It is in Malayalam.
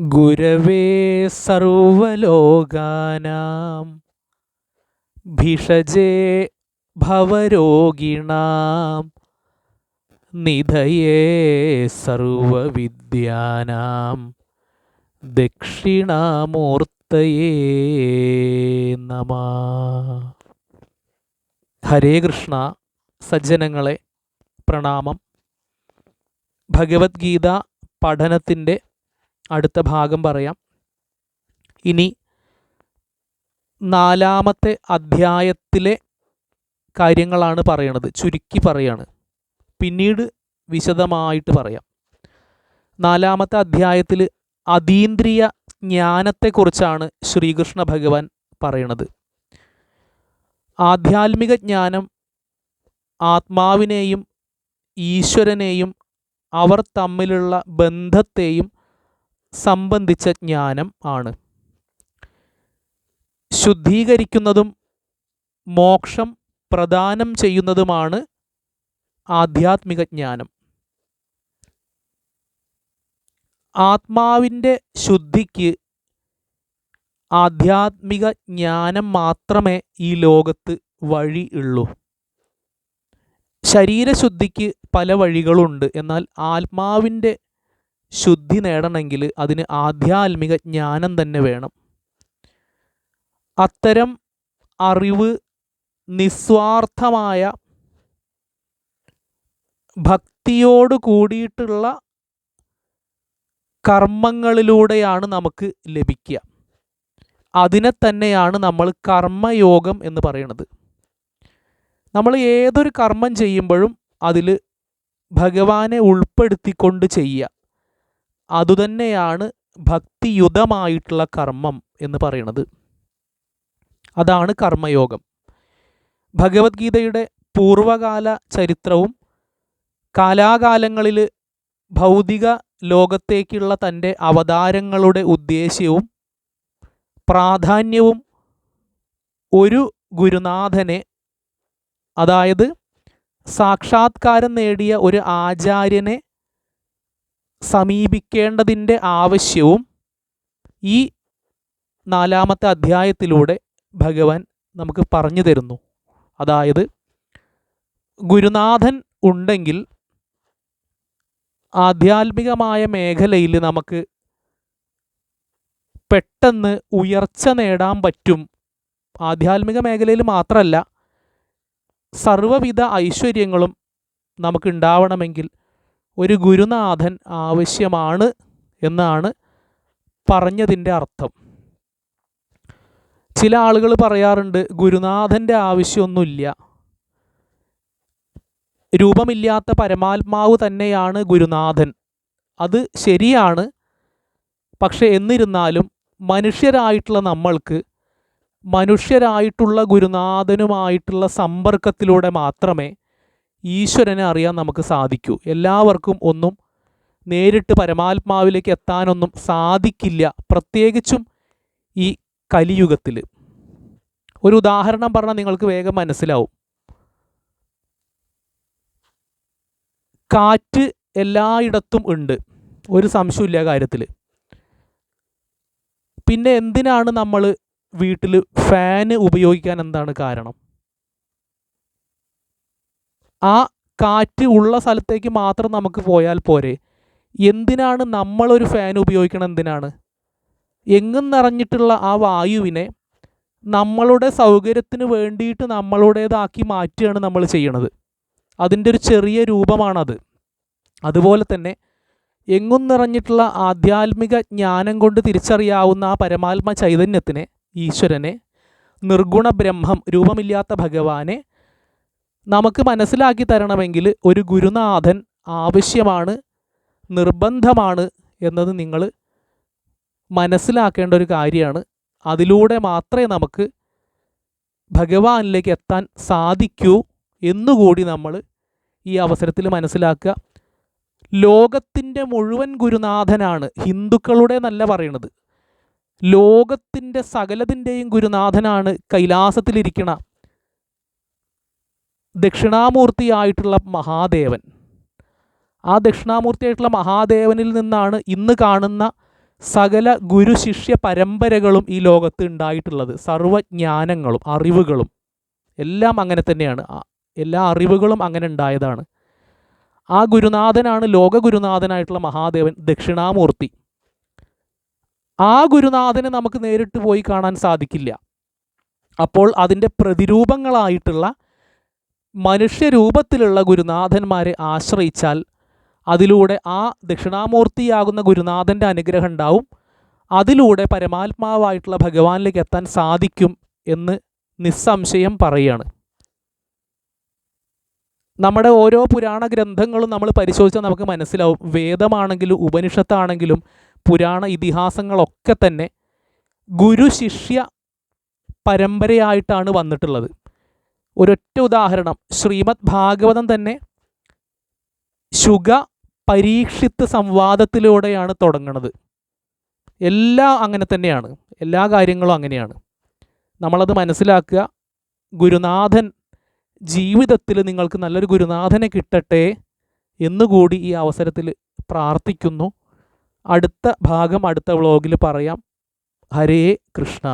ഗുരവേ സർവലോകാനാം. ഭിഷജേ ഭവരോഗിണാം. നിധയേ സർവവിദ്യാനാം. ദക്ഷിണാമൂർത്തയേ നമ. ഹരേ കൃഷ്ണ സജ്ജനങ്ങളെ പ്രണാമം. ഭഗവത്ഗീത പഠനത്തിന്റെ അടുത്ത ഭാഗം പറയാം. ഇനി നാലാമത്തെ അധ്യായത്തിലെ കാര്യങ്ങളാണ് പറയണത്. ചുരുക്കി പറയാണ്. പിന്നീട് വിശദമായിട്ട് പറയാം. നാലാമത്തെ അധ്യായത്തിൽ അതീന്ദ്രിയ ജ്ഞാനത്തെക്കുറിച്ചാണ് ശ്രീകൃഷ്ണ ഭഗവാൻ പറയണത്. ആധ്യാത്മിക ജ്ഞാനം ആത്മാവിനെയും ഈശ്വരനെയും അവർ തമ്മിലുള്ള ബന്ധത്തെയും സംബന്ധിച്ച ജ്ഞാനം ആണ്. ശുദ്ധീകരിക്കുന്നതും മോക്ഷം പ്രദാനം ചെയ്യുന്നതുമാണ് ആധ്യാത്മിക ജ്ഞാനം. ആത്മാവിന്റെ ശുദ്ധിക്ക് ആധ്യാത്മിക ജ്ഞാനം മാത്രമേ ഈ ലോകത്ത് വഴി ഉള്ളൂ. ശരീരശുദ്ധിക്ക് പല വഴികളുണ്ട്. എന്നാൽ ആത്മാവിന്റെ ശുദ്ധി നേടണമെങ്കിൽ അതിന് ആധ്യാത്മിക ജ്ഞാനം തന്നെ വേണം. അത്തരം അറിവ് നിസ്വാർത്ഥമായ ഭക്തിയോട് കൂടിയിട്ടുള്ള കർമ്മങ്ങളിലൂടെയാണ് നമുക്ക് ലഭിക്കുക. അതിനെ തന്നെയാണ് നമ്മൾ കർമ്മയോഗം എന്ന് പറയുന്നത്. നമ്മൾ ഏതൊരു കർമ്മം ചെയ്യുമ്പോഴും അതിൽ ഭഗവാനെ ഉൾപ്പെടുത്തിക്കൊണ്ട് ചെയ്യുക. അതുതന്നെയാണ് ഭക്തിയുതമായിട്ടുള്ള കർമ്മം എന്ന് പറയുന്നത്. അതാണ് കർമ്മയോഗം. ഭഗവത്ഗീതയുടെ പൂർവകാല ചരിത്രവും കാലാകാലങ്ങളിൽ ഭൗതിക ലോകത്തേക്കുള്ള തന്റെ അവതാരങ്ങളുടെ ഉദ്ദേശ്യവും പ്രാധാന്യവും ഒരു ഗുരുനാഥനെ അതായത് സാക്ഷാത്കാരം നേടിയ ഒരു ആചാര്യനെ സമീപിക്കേണ്ടതിന്റെ ആവശ്യവും ഈ നാലാമത്തെ അധ്യായത്തിലൂടെ ഭഗവാൻ നമുക്ക് പറഞ്ഞു തരുന്നു. അതായത് ഗുരുനാഥൻ ഉണ്ടെങ്കിൽ ആധ്യാത്മികമായ മേഖലയിൽ നമുക്ക് പെട്ടെന്ന് ഉയർച്ച നേടാൻ പറ്റും. ആധ്യാത്മിക മേഖലയിൽ മാത്രമല്ല സർവവിധ ഐശ്വര്യങ്ങളും നമുക്ക് ഉണ്ടാവണമെങ്കിൽ ഒരു ഗുരുനാഥൻ ആവശ്യമാണ് എന്നാണ് പറഞ്ഞതിന്റെ അർത്ഥം. ചില ആളുകൾ പറയാറുണ്ട് ഗുരുനാഥന്റെ ആവശ്യമൊന്നുമില്ല. രൂപമില്ലാത്ത പരമാത്മാവ് തന്നെയാണ് ഗുരുനാഥൻ. അത് ശരിയാണ്. പക്ഷെ എന്നിരുന്നാലും മനുഷ്യരായിട്ടുള്ള നമ്മൾക്ക് മനുഷ്യരായിട്ടുള്ള ഗുരുനാഥനുമായിട്ടുള്ള സമ്പർക്കത്തിലൂടെ മാത്രമേ ഈശ്വരനെ അറിയാൻ നമുക്ക് സാധിക്കൂ. എല്ലാവർക്കും ഒന്നും നേരിട്ട് പരമാത്മാവിലേക്ക് എത്താനൊന്നും സാധിക്കില്ല. പ്രത്യേകിച്ചും ഈ കലിയുഗത്തിൽ. ഒരു ഉദാഹരണം പറഞ്ഞാൽ നിങ്ങൾക്ക് വേഗം മനസ്സിലാവും. കാറ്റ് എല്ലായിടത്തും ഉണ്ട്. ഒരു സംശയമില്ല കാര്യത്തിൽ. പിന്നെ എന്തിനാണ് നമ്മൾ വീട്ടിൽ ഫാന് ഉപയോഗിക്കാൻ എന്താണ് കാരണം? ആ കാറ്റ് ഉള്ള സ്ഥലത്തേക്ക് മാത്രം നമുക്ക് പോയാൽ പോരെ. എന്തിനാണ് നമ്മളൊരു ഫാൻ ഉപയോഗിക്കണം എന്തിനാണ്? എങ്ങും നിറഞ്ഞിട്ടുള്ള ആ വായുവിനെ നമ്മളുടെ സൗകര്യത്തിന് വേണ്ടിയിട്ട് നമ്മളുടേതാക്കി മാറ്റുകയാണ് നമ്മൾ ചെയ്യണത്. അതിന്റെ ഒരു ചെറിയ രൂപമാണത്. അതുപോലെ തന്നെ എങ്ങും നിറഞ്ഞിട്ടുള്ള ആധ്യാത്മിക ജ്ഞാനം കൊണ്ട് തിരിച്ചറിയാവുന്ന ആ പരമാത്മ ചൈതന്യത്തിനെ ഈശ്വരനെ നിർഗുണ ബ്രഹ്മം രൂപമില്ലാത്ത ഭഗവാനെ നമുക്ക് മനസ്സിലാക്കി തരണമെങ്കിൽ ഒരു ഗുരുനാഥൻ ആവശ്യമാണ് നിർബന്ധമാണ് എന്നത് നിങ്ങൾ മനസ്സിലാക്കേണ്ട ഒരു കാര്യമാണ്. അതിലൂടെ മാത്രമേ നമുക്ക് ഭഗവാനിലേക്ക് എത്താൻ സാധിക്കൂ എന്നുകൂടി നമ്മൾ ഈ അവസരത്തിൽ മനസ്സിലാക്കുക. ലോകത്തിന്റെ മുഴുവൻ ഗുരുനാഥനാണ് ഹിന്ദുക്കളുടെ നല്ല പറയണത്. ലോകത്തിന്റെ സകലതിന്റെയും ഗുരുനാഥനാണ് കൈലാസത്തിലിരിക്കണ ദക്ഷിണാമൂർത്തിയായിട്ടുള്ള മഹാദേവൻ. ആ ദക്ഷിണാമൂർത്തിയായിട്ടുള്ള മഹാദേവനിൽ നിന്നാണ് ഇന്ന് കാണുന്ന സകല ഗുരുശിഷ്യ പരമ്പരകളും ഈ ലോകത്ത് ഉണ്ടായിട്ടുള്ളത്. സർവജ്ഞാനങ്ങളും അറിവുകളും എല്ലാം അങ്ങനെ തന്നെയാണ്. എല്ലാ അറിവുകളും അങ്ങനെ ഉണ്ടായതാണ്. ആ ഗുരുനാഥനാണ് ലോക ഗുരുനാഥനായിട്ടുള്ള മഹാദേവൻ ദക്ഷിണാമൂർത്തി. ആ ഗുരുനാഥനെ നമുക്ക് നേരിട്ട് പോയി കാണാൻ സാധിക്കില്ല. അപ്പോൾ അതിന്റെ പ്രതിരൂപങ്ങളായിട്ടുള്ള മനുഷ്യരൂപത്തിലുള്ള ഗുരുനാഥന്മാരെ ആശ്രയിച്ചാൽ അതിലൂടെ ആ ദക്ഷിണാമൂർത്തിയാകുന്ന ഗുരുനാഥന്റെ അനുഗ്രഹം ഉണ്ടാവും. അതിലൂടെ പരമാത്മാവായിട്ടുള്ള ഭഗവാനിലേക്ക് എത്താൻ സാധിക്കും എന്ന് നിസ്സംശയം പറയുകയാണ് നമ്മുടെ ഓരോ പുരാണ ഗ്രന്ഥങ്ങളും നമ്മൾ പരിശോധിച്ചാൽ നമുക്ക് മനസ്സിലാവും. വേദമാണെങ്കിലും ഉപനിഷത്താണെങ്കിലും പുരാണ ഇതിഹാസങ്ങളൊക്കെ തന്നെ ഗുരു ശിഷ്യ പരമ്പരയായിട്ടാണ് വന്നിട്ടുള്ളത്. ഒരൊറ്റ ഉദാഹരണം. ശ്രീമദ് ഭാഗവതം തന്നെ ശുഗ പരീക്ഷിത്ത് സംവാദത്തിലൂടെയാണ് തുടങ്ങുന്നത് എല്ലാം അങ്ങനെ തന്നെയാണ്. എല്ലാ കാര്യങ്ങളും അങ്ങനെയാണ്. നമ്മളത് മനസ്സിലാക്കുക. ഗുരുനാഥൻ ജീവിതത്തിൽ നിങ്ങൾക്ക് നല്ലൊരു ഗുരുനാഥനെ കിട്ടട്ടെ എന്നുകൂടി ഈ അവസരത്തിൽ പ്രാർത്ഥിക്കുന്നു. അടുത്ത ഭാഗം അടുത്ത വ്ളോഗിൽ പറയാം. ഹരേ കൃഷ്ണ.